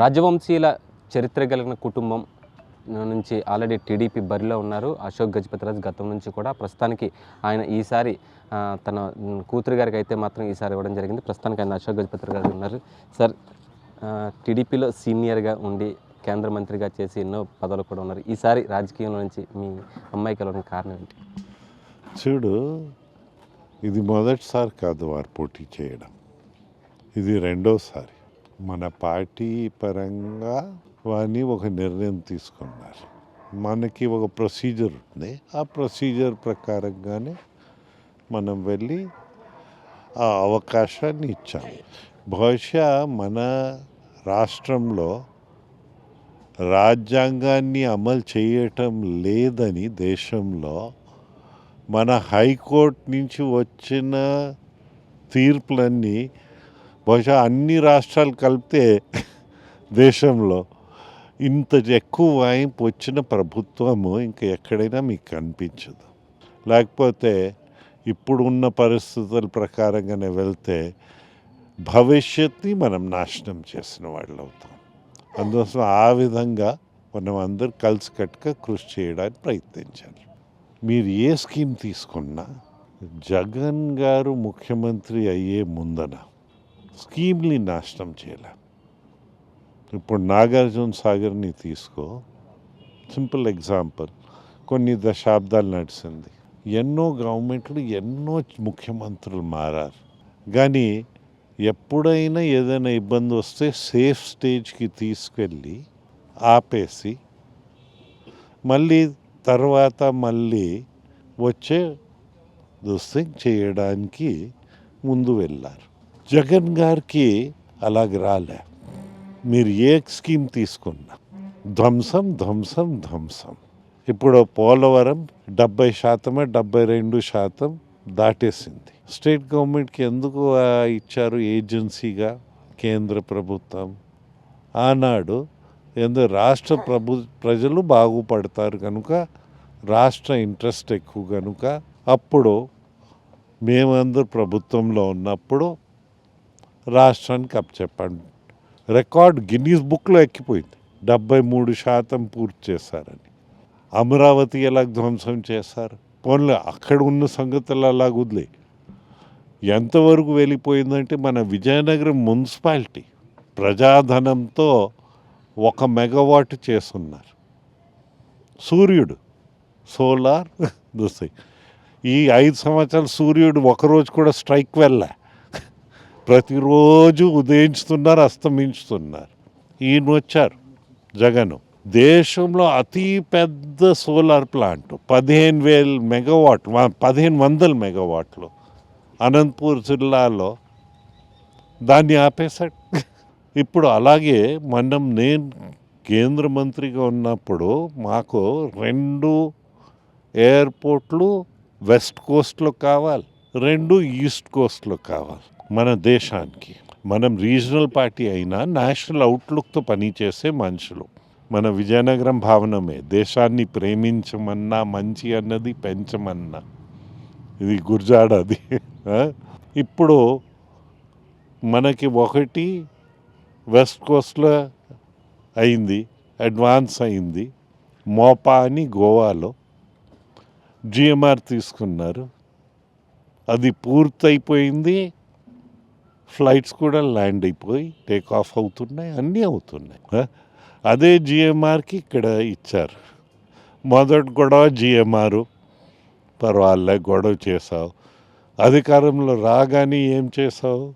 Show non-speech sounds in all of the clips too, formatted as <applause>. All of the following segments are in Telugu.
రాజవంశీయుల చరిత్ర కలిగిన కుటుంబం నుంచి ఆల్రెడీ టీడీపీ బరిలో ఉన్నారు. అశోక్ గజపతిరాజు గతం నుంచి కూడా ప్రస్తుతానికి ఆయన ఈసారి తన కూతురు గారికి అయితే మాత్రం ఈసారి ఇవ్వడం జరిగింది. ప్రస్తుతానికి ఆయన అశోక్ గజపతి గారు ఉన్నారు. సార్ టీడీపీలో సీనియర్గా ఉండి కేంద్ర మంత్రిగా చేసి ఎన్నో పదవులు కూడా ఉన్నారు. ఈసారి రాజకీయంలో నుంచి మీ అమ్మాయికి వెళ్ళడం కారణం ఏంటి? చూడు ఇది మొదటిసారి కాదు వారు పోటీ చేయడం. ఇది రెండోసారి. మన పార్టీ పరంగా వాని ఒక నిర్ణయం తీసుకున్నారు. మనకి ఒక ప్రొసీజర్ ఉంది. ఆ ప్రొసీజర్ ప్రకారంగానే మనం వెళ్ళి ఆ అవకాశాన్ని ఇచ్చాం. బహుశా మన రాష్ట్రంలో రాజ్యాంగాన్ని అమలు చేయటం లేదని దేశంలో మన హైకోర్టు నుంచి వచ్చిన తీర్పులన్నీ బహుశా అన్ని రాష్ట్రాలు కలిపితే దేశంలో ఇంత ఎక్కువ వాయింపు వచ్చిన ప్రభుత్వము ఇంకా ఎక్కడైనా మీకు కనిపించదు. లేకపోతే ఇప్పుడు ఉన్న పరిస్థితుల ప్రకారంగానే వెళ్తే భవిష్యత్ని మనం నాశనం చేసిన వాళ్ళు అవుతాం. అందుకోసం ఆ విధంగా మనం అందరు కలిసికట్టుగా కృషి చేయడానికి ప్రయత్నించాలి. మీరు ఏ స్కీమ్ తీసుకున్నా జగన్ గారు ముఖ్యమంత్రి అయ్యే ముందన స్కీమ్ని నాశనం చేయలే. ఇప్పుడు నాగార్జున సాగర్ని తీసుకో. Simple example. కొన్ని దశాబ్దాలు నడిచింది. ఎన్నో గవర్నమెంట్లు ఎన్నో ముఖ్యమంత్రులు మారారు. కానీ ఎప్పుడైనా ఏదైనా ఇబ్బంది వస్తే సేఫ్ స్టేజ్కి తీసుకెళ్ళి ఆపేసి మళ్ళీ తర్వాత మళ్ళీ వచ్చే దుస్థితి చేయడానికి ముందు వెళ్ళారు. జగన్ గారికి అలాగ రాలే. మీరు ఏ స్కీమ్ తీసుకున్నా. ధ్వంసం ధ్వంసం ధ్వంసం. ఇప్పుడు పోలవరం డెబ్బై శాతమే డెబ్బై రెండు శాతం దాటేసింది. స్టేట్ గవర్నమెంట్కి ఎందుకు ఇచ్చారు ఏజెన్సీగా కేంద్ర ప్రభుత్వం? ఆనాడు ఎందు రాష్ట్ర ప్రభు ప్రజలు బాగుపడతారు కనుక రాష్ట్ర ఇంట్రెస్ట్ ఎక్కువ కనుక అప్పుడు మేమందరూ ప్రభుత్వంలో ఉన్నప్పుడు రాష్ట్రానికి అప్పచెప్పండి రికార్డ్ గిన్నీస్ బుక్లో ఎక్కిపోయింది. డెబ్బై మూడు శాతం పూర్తి చేశారని. అమరావతి ఎలా ధ్వంసం చేశారు? పోన్లే అక్కడ ఉన్న సంగతులు అలా వదిలే ఎంతవరకు వెళ్ళిపోయిందంటే మన విజయనగరం మున్సిపాలిటీ ప్రజాధనంతో ఒక మెగావాట్ చేస్తున్నారు. సూర్యుడు సోలార్ <laughs> దుస్తాయి ఈ ఐదు సంవత్సరాలు సూర్యుడు ఒకరోజు కూడా స్ట్రైక్ వెళ్ళా ప్రతిరోజు ఉదయించుతున్నారు అస్తమించుతున్నారు. ఈయన వచ్చారు జగన్. దేశంలో అతి పెద్ద సోలార్ ప్లాంట్ పదిహేను వేల మెగావాట్ పదిహేను వందల మెగావాట్లు అనంతపూర్ జిల్లాలో దాన్ని ఆపేశాడు. ఇప్పుడు అలాగే మనం నేను కేంద్ర మంత్రిగా ఉన్నప్పుడు మాకు రెండు ఎయిర్పోర్ట్లు వెస్ట్ కోస్ట్లో కావాలి రెండు ఈస్ట్ కోస్ట్లో కావాలి. మన దేశానికి మనం రీజనల్ పార్టీ అయినా నేషనల్ అవుట్లుక్తో పనిచేసే మనుషులు. మన విజయనగరం భావనమే దేశాన్ని ప్రేమించమన్నా మంచి అన్నది పెంచమన్నా. ఇది గుర్జాడది అది. ఇప్పుడు మనకి ఒకటి వెస్ట్ కోస్ట్లో అయింది అడ్వాన్స్ అయింది. మోపా అని గోవాలో జిఎంఆర్ తీసుకున్నారు. అది పూర్తయిపోయింది. ఫ్లైట్స్ కూడా ల్యాండ్ అయిపోయి టేక్ ఆఫ్ అవుతున్నాయి అన్నీ అవుతున్నాయి. అదే జిఎంఆర్కి ఇక్కడ ఇచ్చారు. మొదటి గొడవ జిఎంఆర్. పర్వాలే గొడవ చేసావు అధికారంలో రాగానే ఏం చేసావు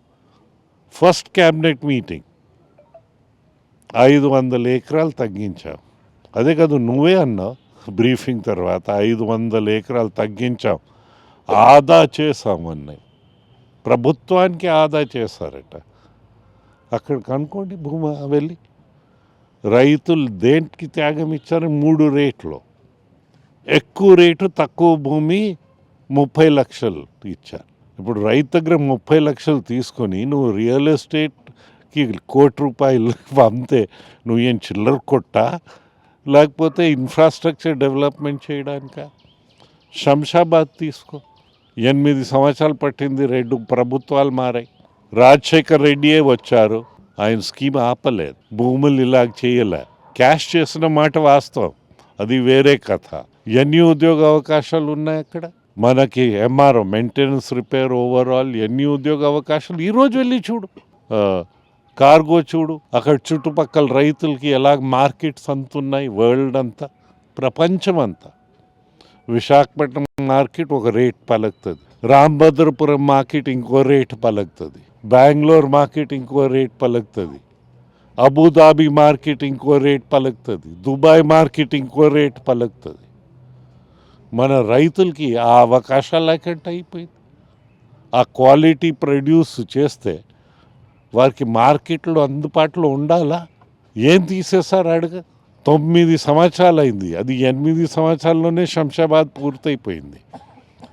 ఫస్ట్ క్యాబినెట్ మీటింగ్. ఐదు వందల ఎకరాలు తగ్గించావు అదే కాదు నువ్వే అన్నావు. బ్రీఫింగ్ తర్వాత ఐదు వందల ఎకరాలు తగ్గించాం. ఆదా చేసామన్నాయి ప్రభుత్వానికి ఆదా చేశారట. అక్కడ కనుక్కోండి భూమి వెళ్ళి. రైతులు దేనికి త్యాగం ఇచ్చారు? మూడు రేట్లు. ఎక్కువ రేటు తక్కువ భూమి ముప్పై లక్షలు ఇచ్చారు. ఇప్పుడు రైతు దగ్గర ముప్పై లక్షలు తీసుకొని నువ్వు రియల్ ఎస్టేట్కి కోటి రూపాయలు పంపితే నువ్వు ఏం చిల్లర కొట్టా? లేకపోతే ఇన్ఫ్రాస్ట్రక్చర్ డెవలప్మెంట్ చేయడానిక? శంషాబాద్ తీసుకో. ఎనిమిది సంవత్సరాలు పట్టింది రెండు ప్రభుత్వాలు మారాయి. రాజశేఖర్ రెడ్డియే వచ్చారు. ఆయన స్కీమ్ ఆపలేదు. భూములు ఇలాగ చేయలే. క్యాష్ చేసిన మాట వాస్తవం. అది వేరే కథ. ఎన్ని ఉద్యోగ అవకాశాలు ఉన్నాయి అక్కడ? మనకి ఎంఆర్ఓ మెయింటెనెన్స్ రిపేర్ ఓవరాల్ ఎన్ని ఉద్యోగ అవకాశాలు? ఈరోజు వెళ్ళి చూడు. కార్గో చూడు. అక్కడ చుట్టుపక్కల రైతులకి ఎలా మార్కెట్స్ అంతున్నాయి వరల్డ్ అంతా. ప్రపంచం అంతా విశాఖపట్నం మార్కెట్ ఒక రేట్ పలుకుతుంది. రాంభద్రపురం మార్కెట్ ఇంకో రేట్ పలుకుతుంది. బెంగళూరు మార్కెట్ ఇంకో రేట్ పలుకుతుంది. అబుదాబి మార్కెట్ ఇంకో రేట్ పలుకుతుంది. దుబాయ్ మార్కెట్ ఇంకో రేట్ పలుకుతుంది. మన రైతులకి ఆ అవకాశాలు లేకుండా అయిపోయింది. ఆ క్వాలిటీ ప్రొడ్యూస్ చేస్తే వారికి మార్కెట్లో అందుబాటులో ఉండాలా? ఏం తీసేశారు అడగ. తొమ్మిది సంవత్సరాలు అయింది అది ఎనిమిది సంవత్సరాల్లోనే శంషాబాద్ పూర్తయిపోయింది.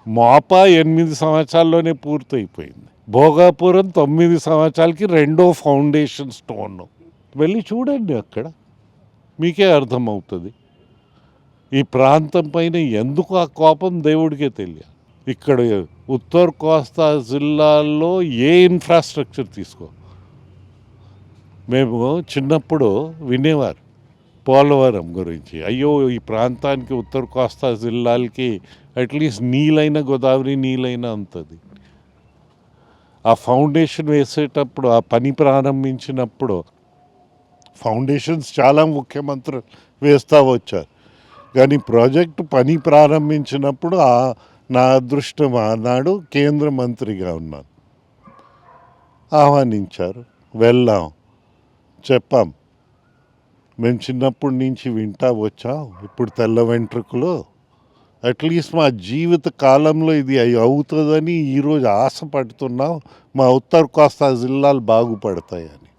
మోపా ఎనిమిది సంవత్సరాల్లోనే పూర్తయిపోయింది. భోగాపురం తొమ్మిది సంవత్సరాలకి రెండో ఫౌండేషన్ స్టోన్. వెళ్ళి చూడండి అక్కడ. మీకే అర్థమవుతుంది. ఈ ప్రాంతం పైన ఎందుకు ఆ కోపం దేవుడికే తెలియదు ఇక్కడ ఉత్తర కోస్తా జిల్లాల్లో ఏ ఇన్ఫ్రాస్ట్రక్చర్ తీసుకో. మేము చిన్నప్పుడు వినేవారు. పోలవరం గురించి. అయ్యో ఈ ప్రాంతానికి ఉత్తర కోస్తా జిల్లాలకి అట్లీస్ట్ నీళ్ళైన గోదావరి నీళ్ళైన అంతది ఆ ఫౌండేషన్ వేసేటప్పుడు ఆ పని ప్రారంభించినప్పుడు ఫౌండేషన్స్ చాలా ముఖ్యమంత్రులు వేస్తూ వచ్చారు. కానీ ప్రాజెక్టు పని ప్రారంభించినప్పుడు ఆ నా అదృష్టం ఆనాడు కేంద్ర మంత్రిగా ఉన్నాను. ఆహ్వానించారు. వెళ్ళాం. చెప్పాం. మేము చిన్నప్పటి నుంచి వింటా వచ్చాం? ఇప్పుడు తెల్ల వెంట్రుకలు. అట్లీస్ట్ మా జీవిత కాలంలో ఇది అవుతుందని ఈరోజు ఆశపడుతున్నాం మా ఉత్తర కోస్తా జిల్లాలు బాగుపడతాయని.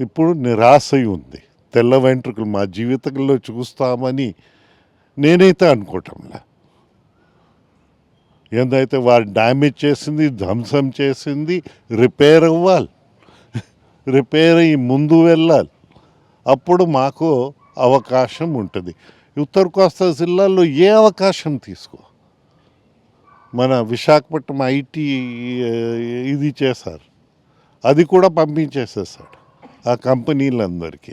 ఇప్పుడు నిరాశ ఉంది. తెల్ల వెంట్రుకలు మా జీవితంలో చూస్తామని నేనైతే అనుకోవటంలే. ఏందైతే వారు డ్యామేజ్ చేసింది ధ్వంసం చేసింది రిపేర్ అవ్వాలి. రిపేర్ అయ్యి ముందు వెళ్ళాలి. అప్పుడు మాకు అవకాశం ఉంటుంది. ఉత్తర కోస్తా జిల్లాలో ఏ అవకాశం తీసుకో? మన విశాఖపట్నం ఐటీ ఇది చేశారు. అది కూడా పంపించేసేసాడు ఆ కంపెనీలందరికీ.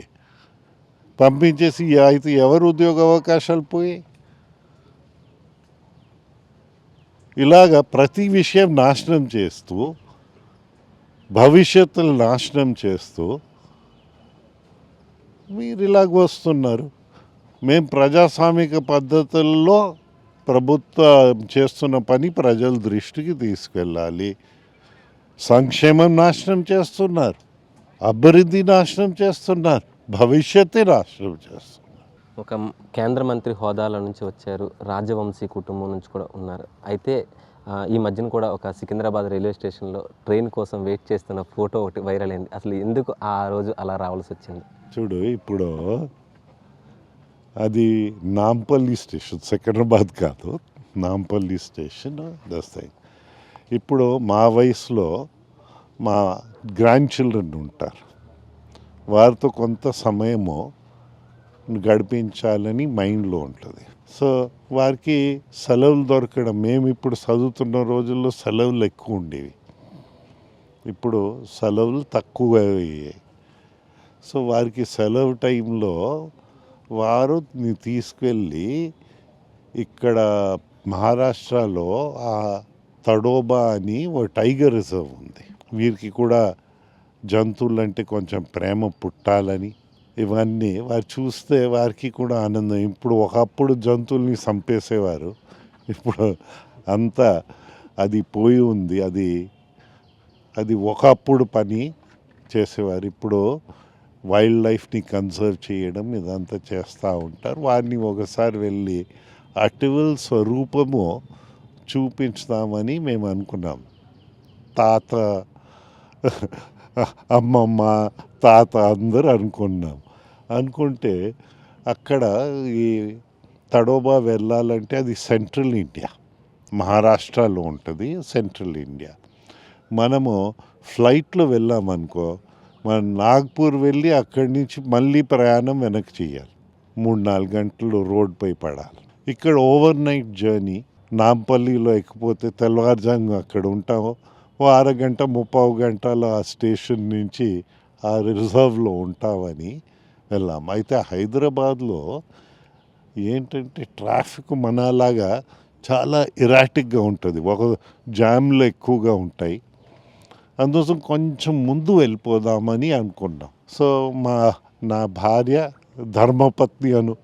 పంపించేసి అయితే ఎవరు ఉద్యోగ అవకాశాలు పోయాయి? ఇలాగ ప్రతి విషయం నాశనం చేస్తూ భవిష్యత్తును నాశనం చేస్తూ మీరు ఇలాగ వస్తున్నారు. మేము ప్రజాస్వామిక పద్ధతుల్లో ప్రభుత్వం చేస్తున్న పని ప్రజల దృష్టికి తీసుకెళ్ళాలి. సంక్షేమం నాశనం చేస్తున్నారు. అభివృద్ధి నాశనం చేస్తున్నారు. భవిష్యత్తే నాశనం చేస్తున్నారు. ఒక కేంద్ర మంత్రి హోదాల నుంచి వచ్చారు. రాజవంశీ కుటుంబం నుంచి కూడా ఉన్నారు. అయితే ఈ మధ్యన కూడా ఒక సికింద్రాబాద్ రైల్వే స్టేషన్లో ట్రైన్ కోసం వెయిట్ చేస్తున్న ఫోటో ఒకటి వైరల్ అయింది. అసలు ఎందుకు ఆ రోజు అలా రావాల్సి వచ్చింది? చూడు ఇప్పుడు అది నాంపల్లి స్టేషన్ సికింద్రాబాద్ కాదు నాంపల్లి స్టేషన్ దస్తాయి ఇప్పుడు మా వయసులో మా గ్రాండ్ చిల్డ్రన్ ఉంటారు. వారితో కొంత సమయము గడిపించాలని మైండ్లో ఉంటుంది. సో వారికి సెలవులు దొరకడం మేము ఇప్పుడు చదువుతున్న రోజుల్లో సెలవులు ఎక్కువ ఉండేవి. ఇప్పుడు సెలవులు తక్కువ అయ్యాయి. సో వారికి సెలవు టైంలో వారు తీసుకెళ్ళి ఇక్కడ మహారాష్ట్రలో ఆ తడోబా అని ఓ టైగర్ రిజర్వ్ ఉంది. వీరికి కూడా జంతువులంటే కొంచెం ప్రేమ పుట్టాలని ఇవన్నీ వారు చూస్తే వారికి కూడా ఆనందం. ఇప్పుడు ఒకప్పుడు జంతువుల్ని చంపేసేవారు. ఇప్పుడు అంతా అది పోయి ఉంది. అది అది ఒకప్పుడు పని చేసేవారు. ఇప్పుడు వైల్డ్ లైఫ్ని కన్సర్వ్ చేయడం ఇదంతా చేస్తూ ఉంటారు. వారిని ఒకసారి వెళ్ళి అటువల్ స్వరూపము చూపించుదామని మేము అనుకున్నాం. తాత అమ్మమ్మ తాత అందరూ అనుకున్నాం. అనుకుంటే అక్కడ ఈ తడోబా వెళ్ళాలంటే అది సెంట్రల్ ఇండియా మహారాష్ట్రలో ఉంటుంది సెంట్రల్ ఇండియా. మనము ఫ్లైట్లో వెళ్ళామనుకో మనం నాగ్పూర్ వెళ్ళి అక్కడి నుంచి మళ్ళీ ప్రయాణం వెనక్కి చేయాలి. మూడు నాలుగు గంటలు రోడ్పై పడాలి. ఇక్కడ ఓవర్ నైట్ జర్నీ నాంపల్లిలో ఎక్కిపోతే తెల్లవారుజాము అక్కడ ఉంటాము. ఓ అరగంట ముప్పావు గంటలో ఆ స్టేషన్ నుంచి ఆ రిజర్వ్లో ఉంటామని వెళ్ళాం. అయితే హైదరాబాద్లో ఏంటంటే ట్రాఫిక్ మనలాగా చాలా ఇరాటిక్గా ఉంటుంది. ఒక జామ్లు ఎక్కువగా ఉంటాయి. అందుకోసం కొంచెం ముందు వెళ్ళిపోదామని అనుకున్నాం. సో మా నా భార్య ధర్మపత్ని అను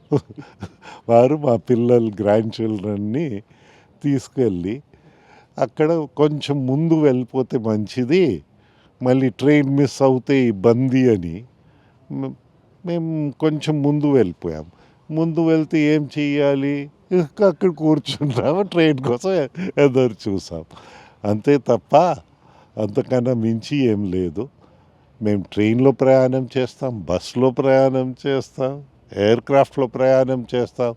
వారు మా పిల్లలు గ్రాండ్ చిల్డ్రన్ని తీసుకెళ్ళి అక్కడ కొంచెం ముందు వెళ్ళిపోతే మంచిది. మళ్ళీ ట్రైన్ మిస్ అవుతే ఇబ్బంది అని మేము కొంచెం ముందు వెళ్ళిపోయాం. ముందు వెళ్తే ఏం చెయ్యాలి? ఇంకా అక్కడ కూర్చున్నాము ట్రైన్ కోసం ఎదురు చూసాం. అంతే తప్ప అంతకన్నా మించి ఏం లేదు. మేము ట్రైన్లో ప్రయాణం చేస్తాం బస్సులో ప్రయాణం చేస్తాం ఎయిర్ క్రాఫ్ట్లో ప్రయాణం చేస్తాం.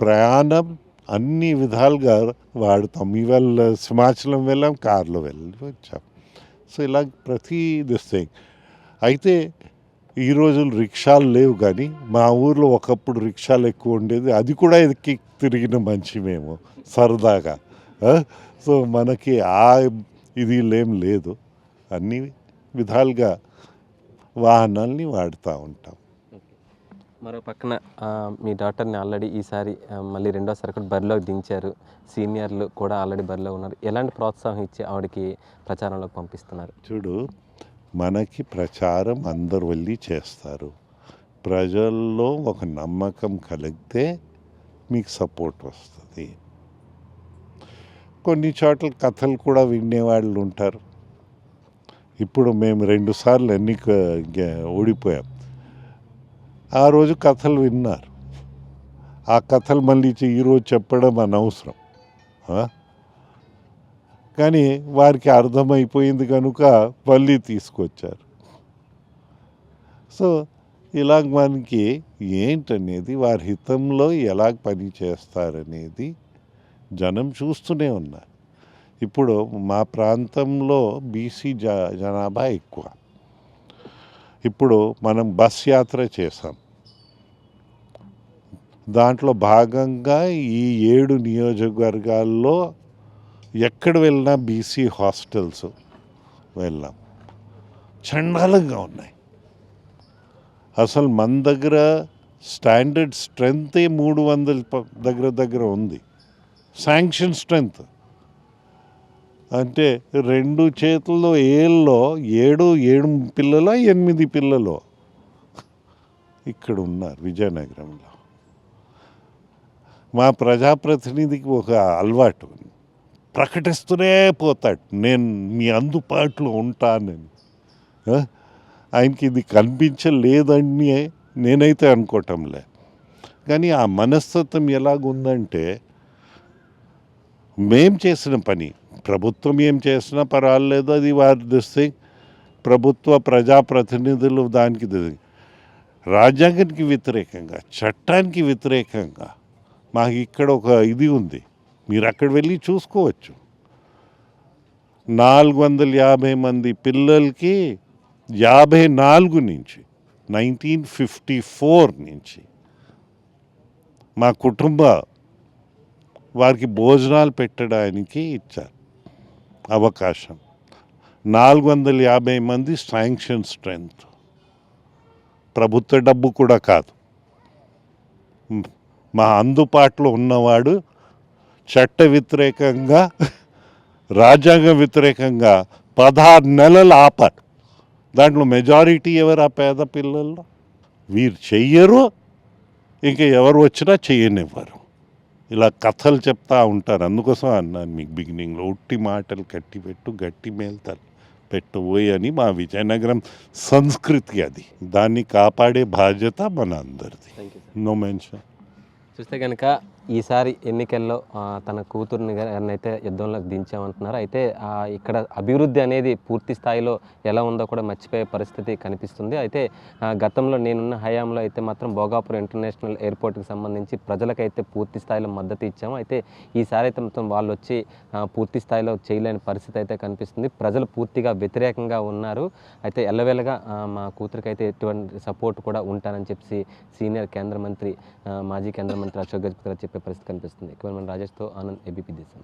ప్రయాణం అన్ని విధాలుగా వాడుతాం. ఇవాళ సింహాచలం వెళ్ళాం కార్లో వెళ్ళి వచ్చాం. సో ఇలా ప్రతి దిస్ థింగ్. అయితే ఈ రోజులు రిక్షాలు లేవు కానీ మా ఊర్లో ఒకప్పుడు రిక్షాలు ఎక్కువ ఉండేది. అది కూడా ఎక్కి తిరిగిన మంచి మేము సరదాగా? సో మనకి ఆ ఇది ఏం లేదు. అన్ని విధాలుగా వాహనాల్ని వాడుతూ ఉంటాం. మరో పక్కన మీ డాక్టర్ని ఆల్రెడీ ఈసారి మళ్ళీ రెండోసారి కూడా బరిలోకి దించారు. సీనియర్లు కూడా ఆల్రెడీ బరిలో ఉన్నారు. ఎలాంటి ప్రోత్సాహం ఇచ్చి ఆవిడకి ప్రచారంలోకి పంపిస్తున్నారు? చూడు మనకి ప్రచారం అందరు వెళ్ళి చేస్తారు. ప్రజల్లో ఒక నమ్మకం కలిగితే మీకు సపోర్ట్ వస్తుంది. కొన్ని చోట్ల కథలు కూడా వినేవాళ్ళు ఉంటారు. ఇప్పుడు మేము రెండుసార్లు ఎన్నిక ఓడిపోయాం. ఆ రోజు కథలు విన్నారు. ఆ కథలు మళ్ళీ ఈరోజు చెప్పడం అనవసరం. కానీ వారికి అర్థమైపోయింది కనుక మళ్ళీ తీసుకొచ్చారు. సో ఇలాగ మనకి ఏంటనేది వారి హితంలో ఎలా పని చేస్తారనేది జనం చూస్తూనే ఉన్నారు. ఇప్పుడు మా ప్రాంతంలో బీసీ జ జనాభా ఎక్కువ. ఇప్పుడు మనం బస్ యాత్ర చేసాం దాంట్లో భాగంగా ఈ ఏడు నియోజకవర్గాల్లో ఎక్కడ వెళ్ళినా బీసీ హాస్టల్స్ వెళ్ళాం. చండాలంగా ఉన్నాయి. అసలు మన దగ్గర స్టాండర్డ్ స్ట్రెంతే మూడు వందల దగ్గర దగ్గర ఉంది. Sanction strength. అంటే రెండు చేతుల్లో ఏళ్ళలో ఏడు ఏడు పిల్లల ఎనిమిది పిల్లలు ఇక్కడ ఉన్నారు విజయనగరంలో. మా ప్రజాప్రతినిధికి ఒక అలవాటు ప్రకటిస్తూనే పోతాడు. నేను మీ అందుబాటులో ఉంటానని ఆయనకి ఇది కనిపించలేదని నేనైతే అనుకోవటంలే. కానీ ఆ మనస్తత్వం ఎలాగుందంటే మేం చేసిన పని ప్రభుత్వం ఏం చేసినా పర్వాలేదు అది వారి దృష్టి. ప్రభుత్వ ప్రజాప్రతినిధులు దానికి రాజ్యాంగానికి వ్యతిరేకంగా చట్టానికి వ్యతిరేకంగా మాకు ఇక్కడ ఒక ఇది ఉంది. మీరు అక్కడ వెళ్ళి చూసుకోవచ్చు. నాలుగు వందల యాభై మంది పిల్లలకి యాభై నాలుగు నుంచి నైన్టీన్ ఫిఫ్టీ ఫోర్ నుంచి మా కుటుంబ వారికి భోజనాలు పెట్టడానికి ఇచ్చారు అవకాశం. నాలుగు వందల యాభై మంది శాంక్షన్ స్ట్రెంత్ ప్రభుత్వ డబ్బు కూడా కాదు. మా అందుబాటులో ఉన్నవాడు చట్ట వ్యతిరేకంగా రాజ్యాంగ వ్యతిరేకంగా పదహారు నెలలు ఆపారు. దాంట్లో మెజారిటీ ఎవరు ఆ పేద పిల్లల్లో వీరు చెయ్యరు ఇంకా ఎవరు వచ్చినా చెయ్యనివ్వరు. ఇలా కథలు చెప్తా ఉంటారు. అందుకోసం అన్నాను మీకు బిగినింగ్లో ఉట్టి మాటలు కట్టి పెట్టు గట్టి మేల్తారు పెట్టబోయి అని మా విజయనగరం సంస్కృతి అది. దాన్ని కాపాడే బాధ్యత మన అందరిది నో మెన్షన్ చూస్తే కనుక ఈసారి ఎన్నికల్లో తన కూతుర్ని అయితే యుద్ధంలోకి దించామంటున్నారు అయితే ఇక్కడ అభివృద్ధి అనేది పూర్తి స్థాయిలో ఎలా ఉందో కూడా మర్చిపోయే పరిస్థితి కనిపిస్తుంది. అయితే గతంలో నేనున్న హయాంలో అయితే మాత్రం భోగాపురం ఇంటర్నేషనల్ ఎయిర్పోర్ట్కి సంబంధించి ప్రజలకైతే పూర్తి స్థాయిలో మద్దతు ఇచ్చాము. అయితే ఈసారి అయితే మొత్తం వాళ్ళు వచ్చి పూర్తి స్థాయిలో చేయలేని పరిస్థితి అయితే కనిపిస్తుంది. ప్రజలు పూర్తిగా వ్యతిరేకంగా ఉన్నారు. అయితే ఎల్లవేళగా మా కూతురికి అయితే ఎటువంటి సపోర్ట్ కూడా ఉంటానని చెప్పి సీనియర్ కేంద్ర మంత్రి మాజీ కేంద్ర మంత్రి అశోక్ గజపతి చెప్పే పరిస్థితి కనిపిస్తుంది. కెమెరామెన్ రాజేష్తో ఆనంద్ ఏబీపీ దేశం